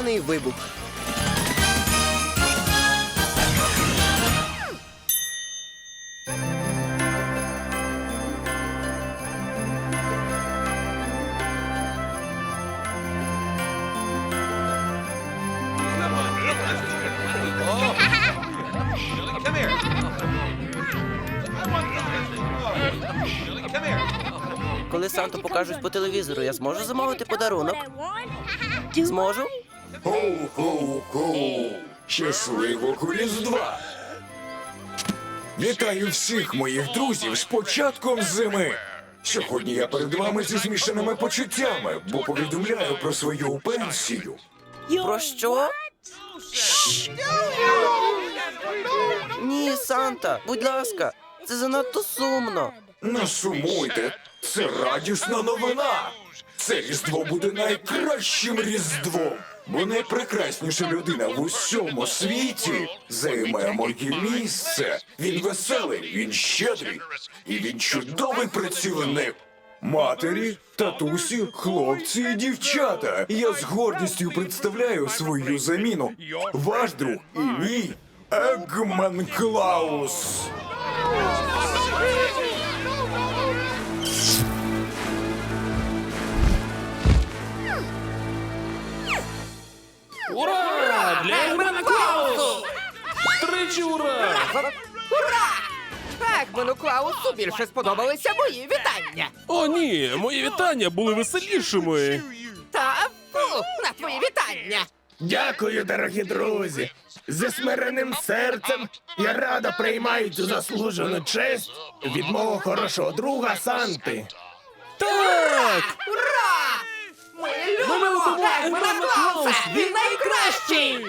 різдвяний вибух. Коли Санту покажуть по телевізору, я зможу замовити подарунок? Зможу? Хоу-хоу-хоу! Щасливого Різдва! Вітаю всіх моїх друзів з початком зими! Сьогодні я перед вами зі змішаними почуттями, бо повідомляю про свою пенсію. Про що? Ні, Санта, будь ласка, це занадто сумно. Не сумуйте, це радісна новина. Це різдво буде найкращим різдвом, бо найпрекрасніша людина в усьому світі займе моє місце. Він веселий, він щедрий, і він чудовий працівник. Матері, татусі, хлопці і дівчата. Я з гордістю представляю свою заміну. Ваш друг і мій Егман Клаус. Ура! Для Егмена Клаусу! Тричі ура! Ура! Егману Клаусу більше сподобалися мої вітання. О, ні, мої вітання були веселішими. Та фу, на твої вітання. Дякую, дорогі друзі. Зі смиреним серцем я радо приймаю цю заслужену честь від мого хорошого друга Санти. Так! Ура! Ми любимо! Клауса! Він найкращий!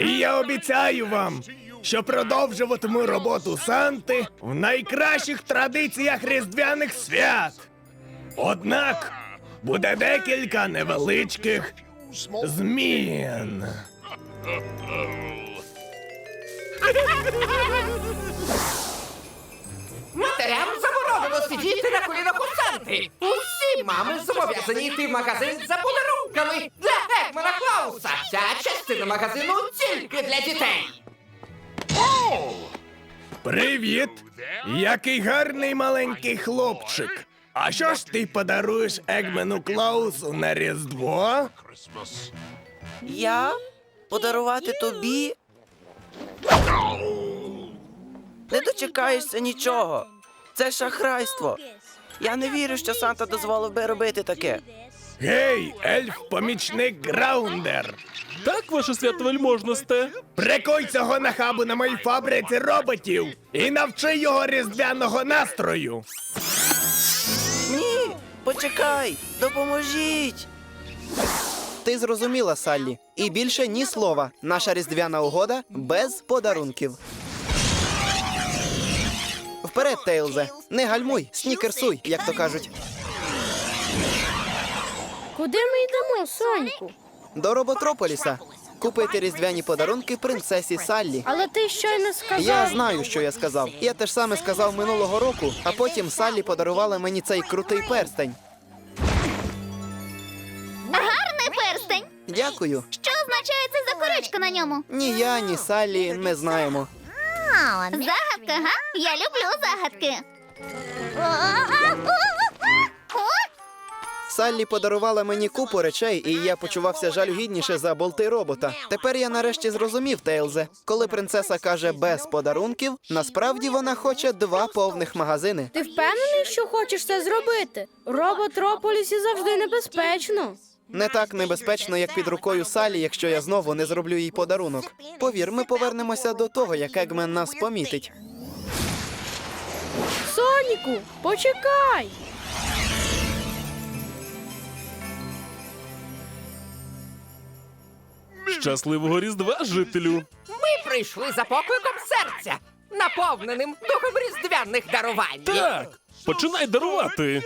І я обіцяю вам, що продовжуватиму роботу Санти в найкращих традиціях різдвяних свят. Однак буде декілька невеличких змін. Матерям заборонено сидіти на колінах мами зобов'язані йти в магазин за подарунками для Егмана Клауса. Ця частина магазину тільки для дітей. Привіт! Який гарний маленький хлопчик. А що ж ти подаруєш Егмену Клаусу на Різдво? Я? Подарувати тобі? Не дочекаєшся нічого. Це шахрайство. Я не вірю, що Санта дозволив би робити таке. Гей, ельф-помічник Граундер! Так, ваше святовельможносте? Прикуй цього нахабу на моїй фабриці роботів і навчи його різдвяного настрою. Ні, почекай, допоможіть. Ти зрозуміла, Саллі. І більше ні слова. Наша різдвяна угода без подарунків. Вперед, Тейлзе. Не гальмуй, снікерсуй, як то кажуть. Куди ми йдемо, Соньку? До Роботрополіса. Купити різдвяні подарунки принцесі Саллі. Але ти щойно сказав. Я знаю, що я сказав. Я те ж саме сказав минулого року, а потім Саллі подарувала мені цей крутий перстень. Гарний перстень. Дякую. Що означає це закорючка на ньому? Ні я, ні Саллі не знаємо. Загадка, га? Я люблю загадки. Саллі подарувала мені купу речей, і я почувався жалюгідніше за болти робота. Тепер я нарешті зрозумів, Тейлзе. Коли принцеса каже без подарунків, насправді вона хоче два повних магазини. Ти впевнений, що хочеш це зробити? Роботрополісі завжди небезпечно. Не так небезпечно, як під рукою Салі, якщо я знову не зроблю їй подарунок. Повір, ми повернемося до того, як Егмен нас помітить. Соніку, почекай. Щасливого Різдва, жителю! Ми прийшли за покликом серця, наповненим духом різдвяних дарувань. Так! Починай дарувати!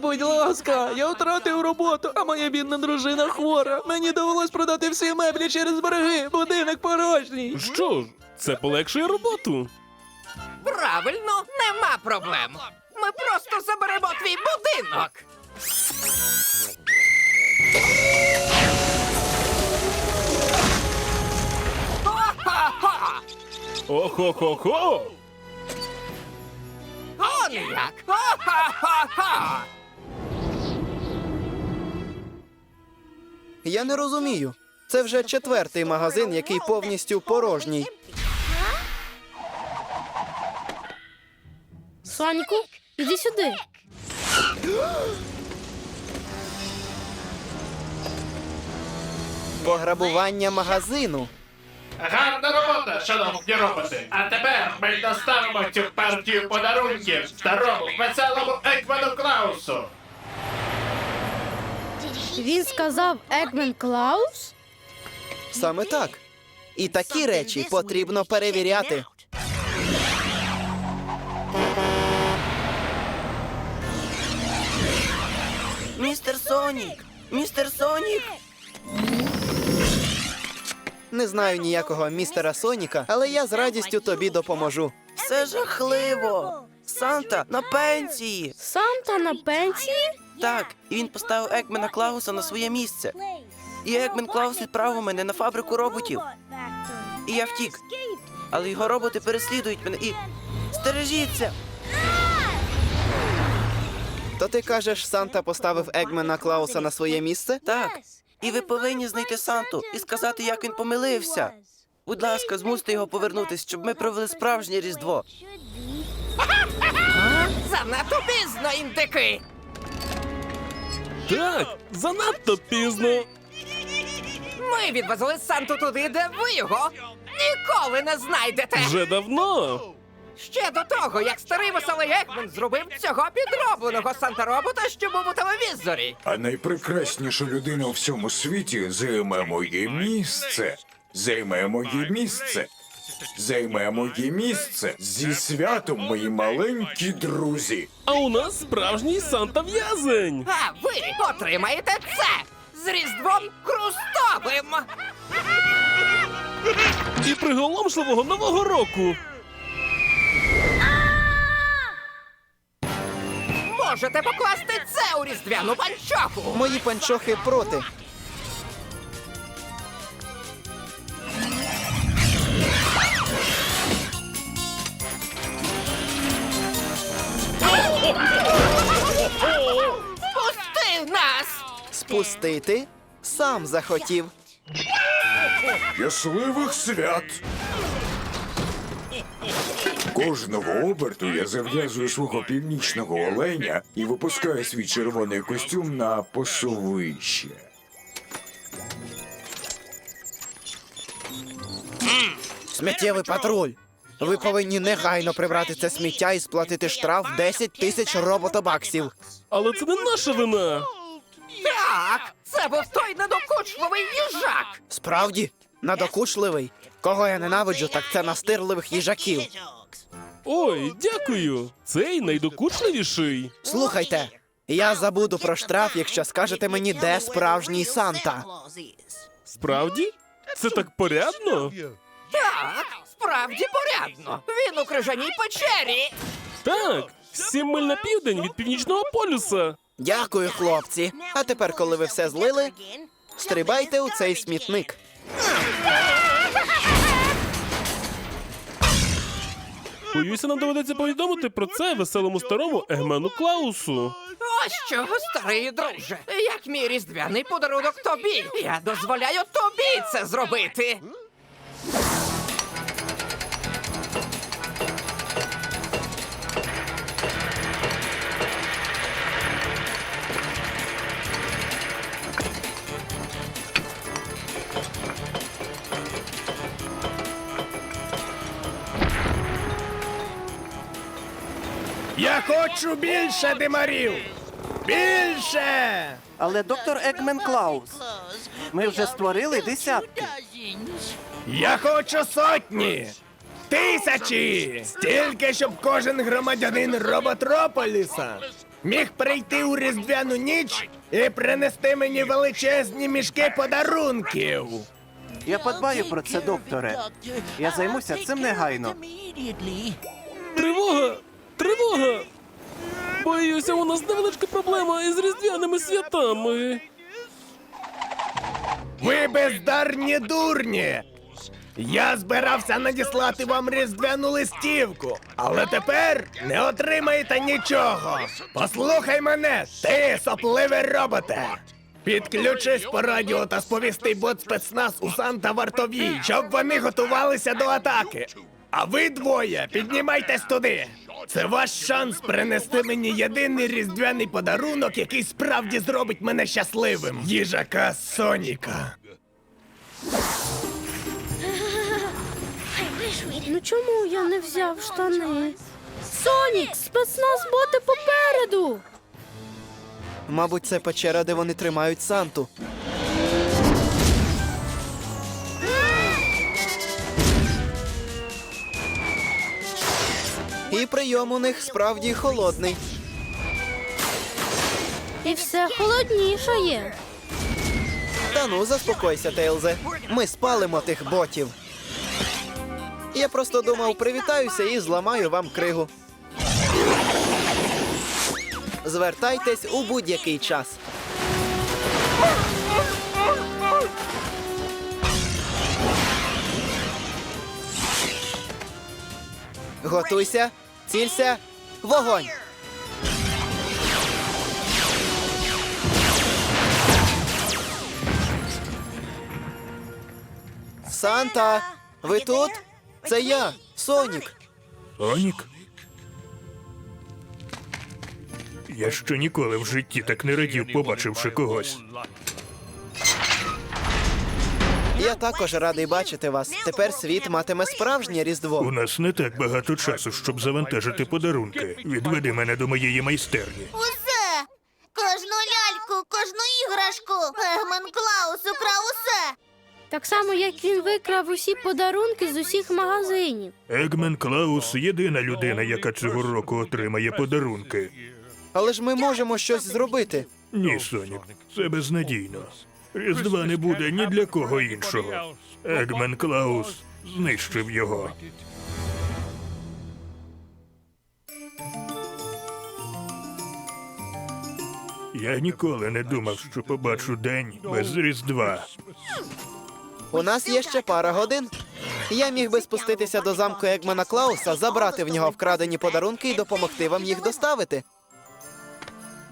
Будь ласка, я втратив роботу, а моя бідна дружина хвора. Мені довелось продати всі меблі через борги. Будинок порожній. Що ж, це полегшує роботу. Правильно, нема проблем. Ми просто заберемо твій будинок. Охо-хо-хо! Он як! Ха-ха-ха-ха! Я не розумію. Це вже четвертий магазин, який повністю порожній. Соніку, іди сюди. Пограбування магазину. Гарна робота, шановні роботи. А тепер ми доставимо цю партію подарунків старому веселому Екману Клаусу. Він сказав Егмен Клаус? Саме так. І такі речі потрібно перевіряти. Містер Сонік! Містер Сонік! Не знаю ніякого містера Соніка, але я з радістю тобі допоможу. Все жахливо! Санта на пенсії! Санта на пенсії? Так, і він поставив Екмена Клауса на своє місце. І Екмен Клаус відправив мене на фабрику роботів. І я втік. Але його роботи переслідують мене і. Стережіться! То ти кажеш, Санта поставив Егмена Клауса на своє місце? Так. І ви повинні знайти Санту і сказати, як він помилився. Будь ласка, змусьте його повернутись, щоб ми провели справжнє Різдво. Занадто пізно, індики! Так, занадто пізно. Ми відвезли Санту туди, де ви його ніколи не знайдете! Вже давно. Ще до того, як старий веселий Екмен зробив цього підробленого Санта-робота, що був у телевізорі. А найпрекрасніша людина у всьому світі займе моє місце. Займе моє місце. Займе моє місце. Зі святом, мої маленькі друзі. А у нас справжній Санта-в'язень. А ви отримаєте це з Різдвом Хрустовим! І приголомшливого нового року. Можете покласти це у різдвяну панчоху! Мої панчохи проти. Пусти нас! Спустити сам захотів. Щасливих свят! Кожного оберту я зав'язую свого північного оленя і випускаю свій червоний костюм на посовище. Сміттєвий патруль. Ви повинні негайно прибрати це сміття і сплатити штраф 10 тисяч роботобаксів. Але це не наша вина. Так, це був той недокучливий їжак! Справді, надокучливий. Кого я ненавиджу, так це настирливих їжаків. Ой, дякую. Цей найдокучливіший. Слухайте, я забуду про штраф, якщо скажете мені, де справжній Санта. Справді? Це так порядно? Так, справді порядно. Він у крижаній печері. Так, сім миль на південь від північного полюса. Дякую, хлопці. А тепер, коли ви все злили, стрибайте у цей смітник. Боюся, нам доведеться повідомити про це веселому старому Егмену Клаусу. Ось що, старий друже, як мій різдвяний подарунок тобі. Я дозволяю тобі це зробити. Хочу більше димарів! Більше! Але доктор Екмен Клаус. Ми вже створили десятки. Я хочу сотні! Тисячі! Стільки, щоб кожен громадянин Роботрополіса міг прийти у різдвяну ніч і принести мені величезні мішки подарунків. Я подбаю про це, докторе. Я займуся цим негайно. Тривога! Тривога! Боюся, у нас невеличка проблема із різдвяними святами. Ви бездарні дурні! Я збирався надіслати вам різдвяну листівку, але тепер не отримаєте нічого. Послухай мене, ти сопливий роботе. Підключись по радіо та сповісти бот спецназ у Санта Вартовій, щоб вони готувалися до атаки. А ви двоє піднімайтесь туди. Це ваш шанс принести мені єдиний різдвяний подарунок, який справді зробить мене щасливим. Їжака Соніка. Ну чому я не взяв штани? Сонік, спецназ боти попереду. Мабуть, це печера, де вони тримають Санту. І прийом у них справді холодний. І все холоднішає. Та ну, заспокойся, Тейлзе. Ми спалимо тих ботів. Я просто думав, привітаюся і зламаю вам кригу. Звертайтесь у будь-який час. Готуйся, цілься, вогонь! Санта, ви тут? Це я, Сонік. Онік? Я ще ніколи в житті так не радів, побачивши когось. Я також радий бачити вас. Тепер світ матиме справжнє різдво. У нас не так багато часу, щоб завантажити подарунки. Відведи мене до моєї майстерні. Усе! Кожну ляльку, кожну іграшку. Егман Клаус украв усе. Так само, як він викрав усі подарунки з усіх магазинів. Егмен Клаус єдина людина, яка цього року отримає подарунки. Але ж ми можемо щось зробити. Ні, Сонік, це безнадійно. Різдва не буде ні для кого іншого. Егмен Клаус знищив його. Я ніколи не думав, що побачу день без Різдва. У нас є ще пара годин. Я міг би спуститися до замку Егмана Клауса, забрати в нього вкрадені подарунки і допомогти вам їх доставити.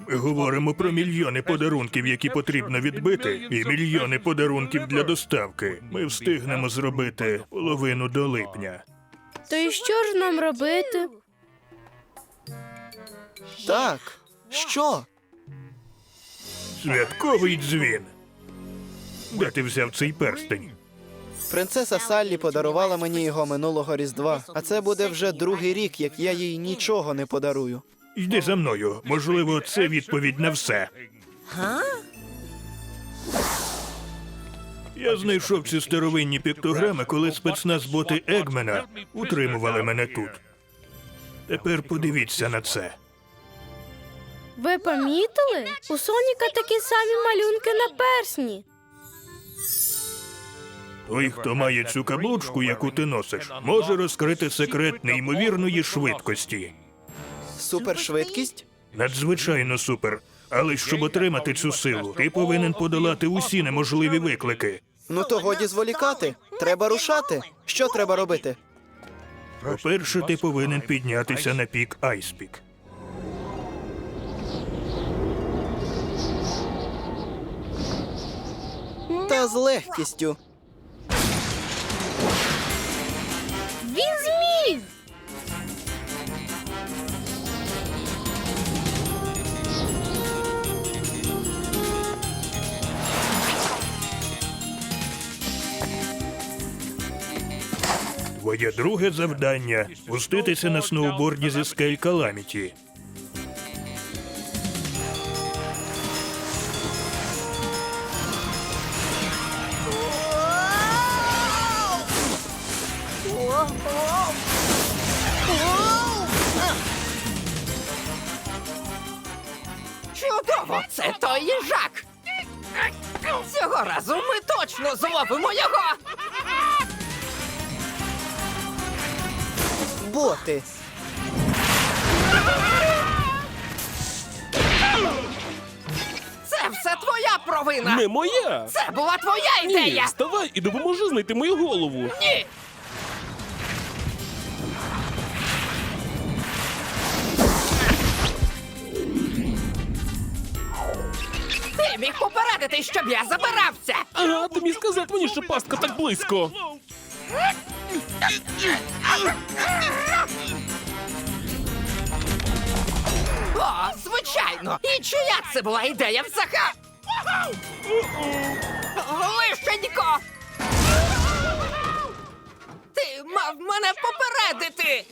Ми говоримо про мільйони подарунків, які потрібно відбити, і мільйони подарунків для доставки. Ми встигнемо зробити половину до липня. То і що ж нам робити? Так, що? Святковий дзвін. Де ти взяв цей перстень? Принцеса Саллі подарувала мені його минулого різдва, а це буде вже другий рік, як я їй нічого не подарую. Йди за мною. Можливо, це відповідь на все. Я знайшов ці старовинні піктограми, коли спецназ боти Егмена утримували мене тут. Тепер подивіться на це. Ви помітили? У Соніка такі самі малюнки на персні. Той, хто має цю каблучку, яку ти носиш, може розкрити секрет неймовірної швидкості. Супершвидкість? Надзвичайно супер. Але щоб отримати цю силу, ти повинен подолати усі неможливі виклики. Ну то годі зволікати. Треба рушати. Що треба робити? По-перше, ти повинен піднятися на пік Айспік. Та з легкістю. Твоє друге завдання спуститися на сноуборді зі скель Каламіті. Чудово, це той їжак. Цього разу ми точно зловимо його. Боти. Це все твоя провина! Не моя! Це була твоя Ні, ідея! вставай і допоможи знайти мою голову. Ні! Ти міг попередити, щоб я забирався! Ага, ти міг сказати мені, що пастка так близько. О, звичайно! І чия це була ідея взагалі? Лишенько! Ти мав мене попередити!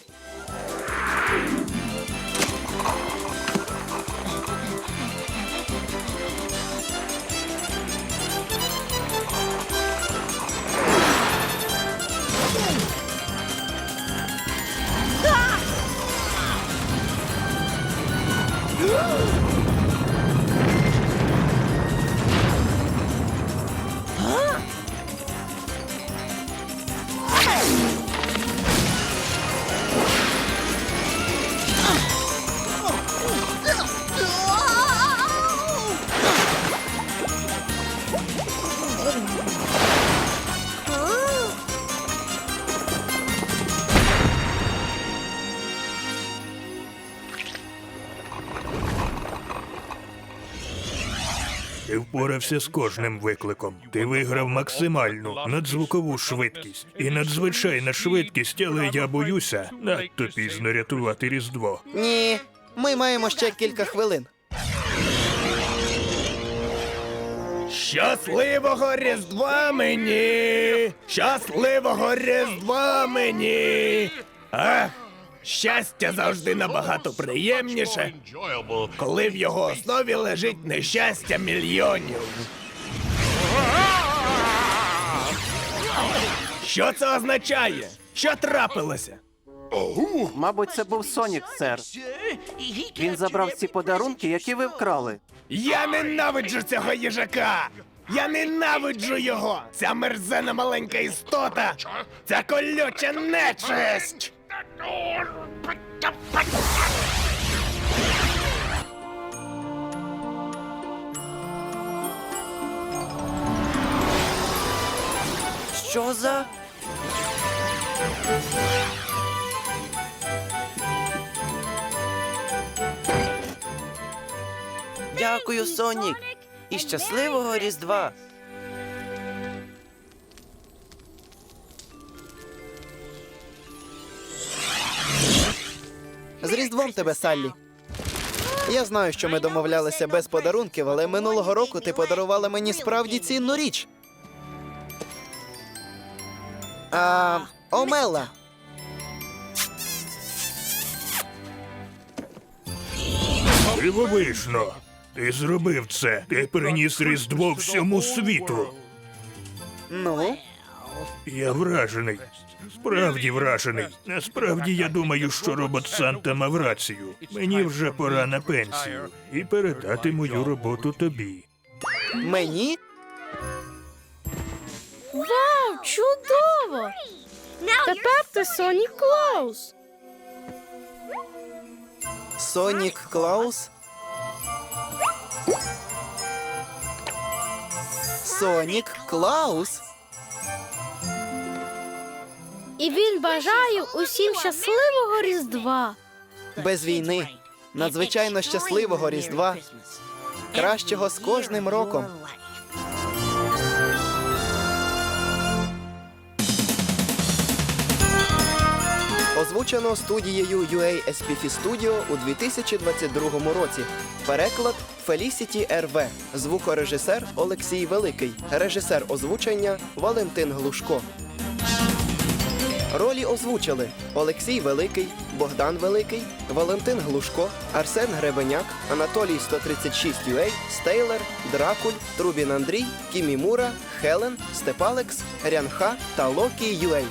Впорався з кожним викликом. Ти виграв максимальну надзвукову швидкість. І надзвичайна швидкість, але я боюся надто пізно рятувати Різдво. Ні, ми маємо ще кілька хвилин. Щасливого Різдва мені! Щасливого Різдва мені! Ах, щастя завжди набагато приємніше, коли в його основі лежить нещастя мільйонів. Що це означає? Що трапилося? Мабуть, це був Сонік, сер. Він забрав ці подарунки, які ви вкрали. Я ненавиджу цього їжака! Я ненавиджу його! Ця мерзена маленька істота! Ця колюча нечисть! Що за. Дякую, Сонік. І щасливого Різдва. З Різдвом тебе, Саллі. Я знаю, що ми домовлялися без подарунків, але минулого року ти подарувала мені справді цінну річ. А, Омела. Дивовижно. Ти зробив це. Ти приніс Різдво всьому світу. Ну, Я вражений. Справді вражений. Насправді я думаю, що робот Санта мав рацію. Мені вже пора на пенсію і передати мою роботу тобі. мені? Вау, чудово! Тепер ти Сонік Клаус. Сонік Клаус? Сонік Клаус? І він бажає усім щасливого Різдва. Без війни. Надзвичайно щасливого Різдва. Кращого з кожним роком. Озвучено студією UASPF Studio у 2022 році. Переклад Фелісіті РВ. Звукорежисер Олексій Великий. Режисер озвучення Валентин Глушко. Ролі озвучили Олексій Великий, Богдан Великий, Валентин Глушко, Арсен Гребеняк, Анатолій 136 UA, Стейлер, Дракуль, Трубін Андрій, Кімімура, Хелен, Степалекс, Рянха та Локі UA.